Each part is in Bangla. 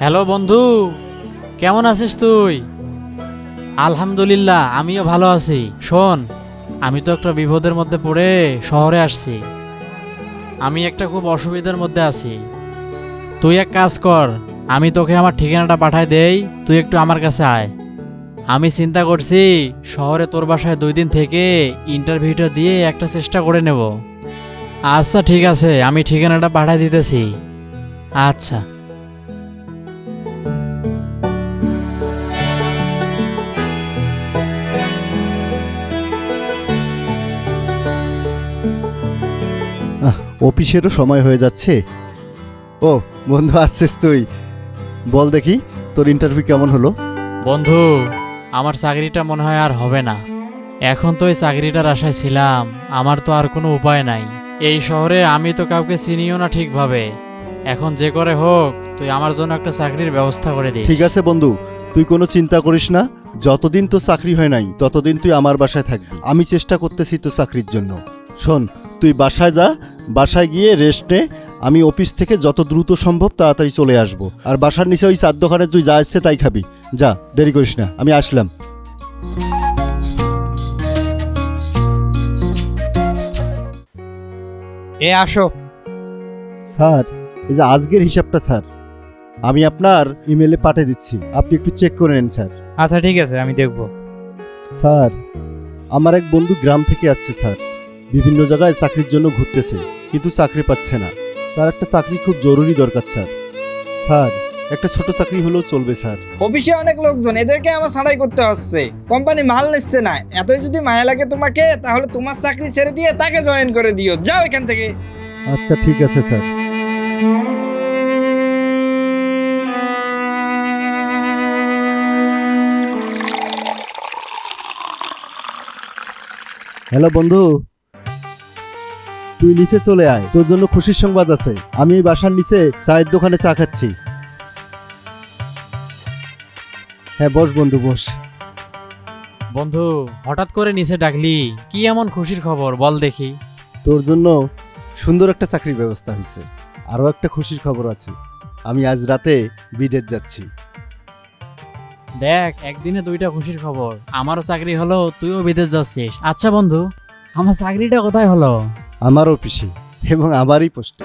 হ্যালো বন্ধু, কেমন আছিস তুই? আলহামদুলিল্লাহ, আমিও ভালো আছি। শোন, আমি তো একটা বিপদের মধ্যে পড়ে শহরে আসছি। আমি একটা খুব অসুবিধার মধ্যে আছি। তুই এক কাজ কর, আমি তোকে আমার ঠিকানাটা পাঠায় দেই, তুই একটু আমার কাছে আয়। আমি চিন্তা করছি, শহরে তোর বাসায় দুই দিন থেকে ইন্টারভিউটা দিয়ে একটা চেষ্টা করে নেব। আচ্ছা ঠিক আছে, আমি ঠিকানাটা পাঠায় দিতেছি। আচ্ছা। অফিসেরও সময় হয়ে যাচ্ছে। ও বন্ধু আসছিস তুই। বল দেখি তোর ইন্টারভিউ কেমন হলো? বন্ধু আমার চাকরিটা মনে হয় আর হবে না। এখন তো এই চাকরিটার আশায় ছিলাম আমার তো আর কোনো উপায় নাই। এই শহরে আমি তো কাউকে চিনিও না ঠিকভাবে। এখন যে করে হোক তুই আমার জন্য একটা চাকরির ব্যবস্থা করে দিস। ঠিক আছে বন্ধু তুই কোনো চিন্তা করিস না। যতদিন তো চাকরি হয় নাই ততদিন তুই আমার বাসায় থাকবি। আমি চেষ্টা করতেছি তো চাকরির জন্য। শোন তুই বাসায় যা বাসায় গিয়ে রেস্ট নে। আমি অফিস থেকে যত দ্রুত সম্ভব তাড়াতাড়ি চলে আসব। আর বাসার নিচে ওই চার দোকানে তুই যা আসছে তাই খাবি। যা দেরি করিস না আমি আসলাম। এ আসো। স্যার এই যে আজকের হিসাবটা স্যার। আমি আপনার ইমেলে পাঠিয়ে দিচ্ছি। আপনি একটু চেক করে নেন স্যার। আচ্ছা ঠিক আছে আমি দেখব। স্যার আমার এক বন্ধু গ্রাম থেকে আসছে স্যার। বিভিন্ন জায়গায় চাকরির জন্য ঘুরতেছে কিন্তু চাকরি পাচ্ছে না। তার একটা চাকরি খুব জরুরি দরকার স্যার। স্যার একটা ছোট চাকরি হলেও চলবে স্যার। অফিসে অনেক লোকজন এদেরকে আমার ছাড়াই করতে হচ্ছে। কোম্পানি মাল নিচ্ছে না। এতই যদি মায়া লাগে তোমাকে তাহলে তোমার চাকরি ছেড়ে দিয়ে তাকে জয়েন করে দিও। যাও এখান থেকে। আচ্ছা ঠিক আছে স্যার। হ্যালো বন্ধু। তুই নিচে চলে আয়। তোর জন্য খুশির সংবাদ আছে। আমি এই বাসার নিচে চায়ের দোকানে চা খাচ্ছি। হ্যাঁ বস বন্ধু বস। বন্ধু হঠাৎ করে নিচে ডাকলি। কি এমন খুশির খবর? বল দেখি। তোর জন্য সুন্দর একটা চাকরির ব্যবস্থা হয়েছে। আরও একটা খুশির খবর আছে। আমি আজ রাতে বিদেশ যাচ্ছি। দেখ একদিনে দুইটা খুশির খবর। আমারও চাকরি হলো তুইও বিদেশ যাচ্ছিস। আচ্ছা বন্ধু আমার চাকরিটা কোথায় হলো? আমার অফিসে এবং আমারই পোস্টে।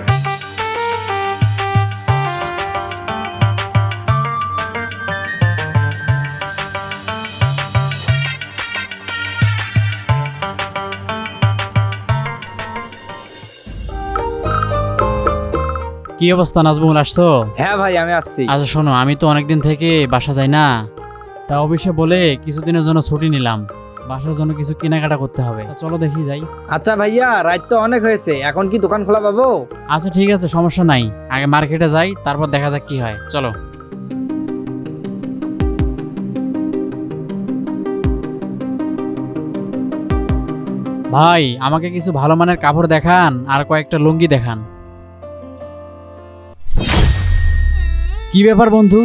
কি অবস্থা নাজমুল আসছো? হ্যাঁ ভাই আমি আসছি। আচ্ছা শোনো আমি তো অনেকদিন থেকে বাসা যাই না। তা অফিসে বলে কিছুদিনের জন্য ছুটি নিলাম। বাসার জন্য কিছু কেনাকাটা করতে হবে। তা চলো দেখি যাই। আচ্ছা ভাইয়া রাত তো অনেক হয়েছে এখন কি দোকান খোলা পাবো? আচ্ছা ঠিক আছে সমস্যা নাই। আগে মার্কেটে যাই তারপর দেখা যাক কি হয়। চলো। ভাই আমাকে কিছু ভালো মানের কাপড় দেখান আর কয়েকটা লুঙ্গি দেখান। কি ব্যাপার বন্ধু?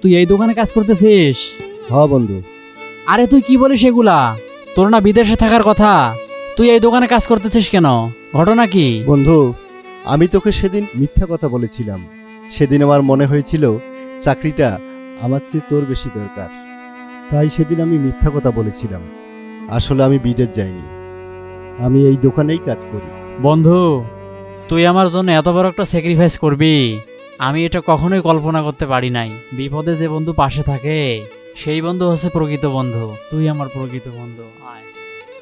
তুই এই দোকানে কাজ করতেছিস? হ বন্ধু। আরে তুই কি বলিস এগুলা? তোর না বিদেশে থাকার কথা। তুই এই দোকানে কাজ করতেছিস কেন? ঘটনা কি? বন্ধু আমি তোকে সেদিন মিথ্যা কথা বলেছিলাম। সেদিন আমার মনে হয়েছিল চাকরিটা আমার চেয়ে তোর বেশি দরকার। তাই সেদিন আমি মিথ্যা কথা বলেছিলাম। আসলে আমি বিদেশ যাইনি। আমি এই দোকানেই কাজ করি। বন্ধু তুই আমার জন্য এত বড় একটা স্যাক্রিফাইস করবি। আমি এটা কখনোই কল্পনা করতে পারি নাই। বিপদে যে বন্ধু পাশে থাকে। সেই বন্ধু হচ্ছে প্রকৃত বন্ধু। তুই আমার প্রকৃত বন্ধু। আয়।